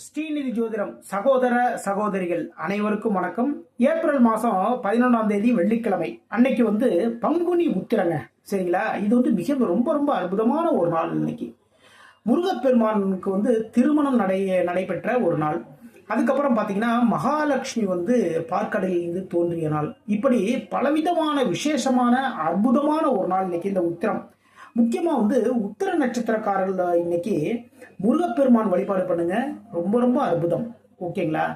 ஸ்ரீநிதி ஜோதிடம் சகோதர சகோதரிகள் அனைவருக்கும் வணக்கம். ஏப்ரல் மாதம் பதினொன்றாம் தேதி வெள்ளிக்கிழமை. அன்னைக்கு வந்து பங்குனி உத்திரங்க. சரிங்களா? இது வந்து மிக ரொம்ப ரொம்ப அற்புதமான ஒரு நாள் இன்னைக்கு. முருகப்பெருமானுக்கு வந்து திருமணம் நடை நடைபெற்ற ஒரு நாள். அதுக்கப்புறம் பார்த்தீங்கன்னா மகாலட்சுமி வந்து பார்க்கடலில் இருந்து தோன்றிய நாள். இப்படி பலவிதமான விசேஷமான அற்புதமான ஒரு நாள் இன்னைக்கு இந்த உத்திரம். முக்கியமாக வந்து உத்தர நட்சத்திரக்காரர்கள் இன்னைக்கு முருகப்பெருமான் வழிபாடு பண்ணுங்க. ரொம்ப ரொம்ப அற்புதம். ஓகேங்களா?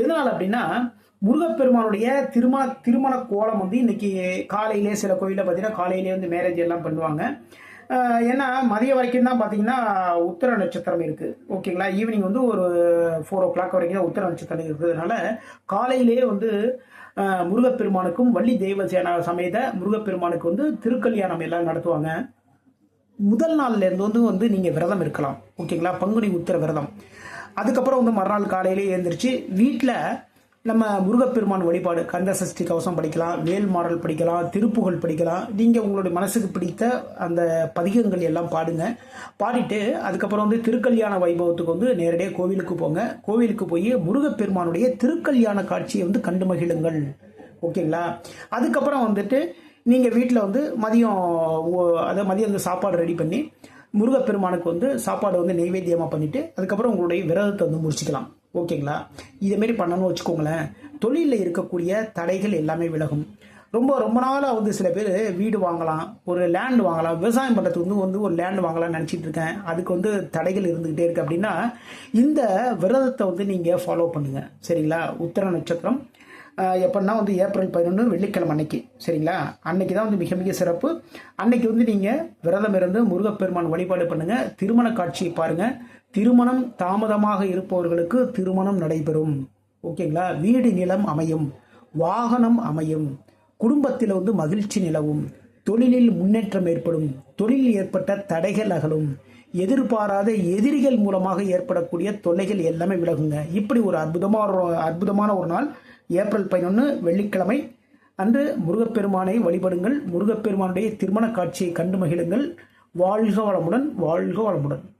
எதனால் அப்படின்னா முருகப்பெருமானுடைய திருமண திருமண கோலம் வந்து இன்னைக்கு காலையிலே சில கோயிலில் பார்த்தீங்கன்னா காலையிலே வந்து மேரேஜ் எல்லாம் பண்ணுவாங்க. ஏன்னா மதிய வரைக்கும் தான் பார்த்தீங்கன்னா உத்தர நட்சத்திரம் இருக்குது ஓகேங்களா? ஈவினிங் வந்து ஒரு ஃபோர் ஓ கிளாக் வரைக்கும் தான் உத்தர நட்சத்திரம் இருக்கிறதுனால காலையிலேயே வந்து முருகப்பெருமானுக்கும் வள்ளி தெய்வசேனா சமேத முருகப்பெருமானுக்கு வந்து திருக்கல்யாணம் எல்லாம் நடத்துவாங்க. முதல் நாள்லேருந்து வந்து வந்து நீங்கள் விரதம் இருக்கலாம். ஓகேங்களா? பங்குனி உத்திர விரதம். அதுக்கப்புறம் வந்து மறுநாள் காலையிலே எழுந்திரிச்சு வீட்டில் நம்ம முருகப்பெருமான் வழிபாடு கந்த சஷ்டி கவசம் படிக்கலாம் வேல் மாடல் படிக்கலாம் திருப்புகழ் படிக்கலாம். நீங்கள் உங்களுடைய மனசுக்கு பிடித்த அந்த பதிகங்கள் எல்லாம் பாடுங்க. பாடிட்டு அதுக்கப்புறம் வந்து திருக்கல்யாண வைபவத்துக்கு வந்து நேரடியாக கோவிலுக்கு போங்க. கோவிலுக்கு போய் முருகப்பெருமானுடைய திருக்கல்யாண காட்சியை வந்து கண்டு மகிழுங்கள். ஓகேங்களா? அதுக்கப்புறம் வந்துட்டு நீங்கள் வீட்டில் வந்து மதியம் ஓ- அதாவது மதியம் வந்து சாப்பாடு ரெடி பண்ணி முருகப்பெருமானுக்கு வந்து சாப்பாடு வந்து நெய்வேத்தியமாக பண்ணிவிட்டு அதுக்கப்புறம் உங்களுடைய விரதத்தை வந்து முடிச்சுக்கலாம். ஓகேங்களா? இதேமாரி பண்ணணும்னு வச்சுக்கோங்களேன். தொழிலில் இருக்கக்கூடிய தடைகள் எல்லாமே விலகும். ரொம்ப ரொம்ப நாளாக வந்து சில பேர் வீடு வாங்கலாம் ஒரு லேண்ட் வாங்கலாம். விவசாயம் பண்ணுறதுக்கு வந்து வந்து ஒரு லேண்ட் வாங்கலாம்னு நினச்சிட்டு இருக்கேன். அதுக்கு வந்து தடைகள் இருந்துக்கிட்டே இருக்குது அப்படின்னா இந்த விரதத்தை வந்து நீங்கள் ஃபாலோ பண்ணுங்கள் சரிங்களா? உத்தர நட்சத்திரம். எப்படின்னா வந்து ஏப்ரல் பதினொன்று வெள்ளிக்கிழமை அன்னைக்கு சரிங்களா? அன்னைக்கு தான் வந்து மிக மிக சிறப்பு. அன்னைக்கு வந்து நீங்கள் விரதம் இருந்து முருகப்பெருமான் வழிபாடு பண்ணுங்கள் திருமண காட்சியை பாருங்கள் திருமணம் தாமதமாக இருப்பவர்களுக்கு திருமணம் நடைபெறும். ஓகேங்களா? வீடு நிலம் அமையும். வாகனம் அமையும். குடும்பத்தில் வந்து மகிழ்ச்சி நிலவும். தொழிலில் முன்னேற்றம் ஏற்படும். தொழிலில் ஏற்பட்ட தடைகள் அகலும். எதிர்பாராத எதிரிகள் மூலமாக ஏற்படக்கூடிய தொல்லைகள் எல்லாமே விலகுங்க. இப்படி ஒரு அற்புதமான ஒரு அற்புதமான ஒரு நாள் ஏப்ரல் பதினொன்று வெள்ளிக்கிழமை. அன்று முருகப்பெருமானை வழிபடுங்கள். முருகப்பெருமானுடைய திருமண காட்சியை கண்டு மகிழுங்கள். வாழ்க வளமுடன் வாழ்க வளமுடன்.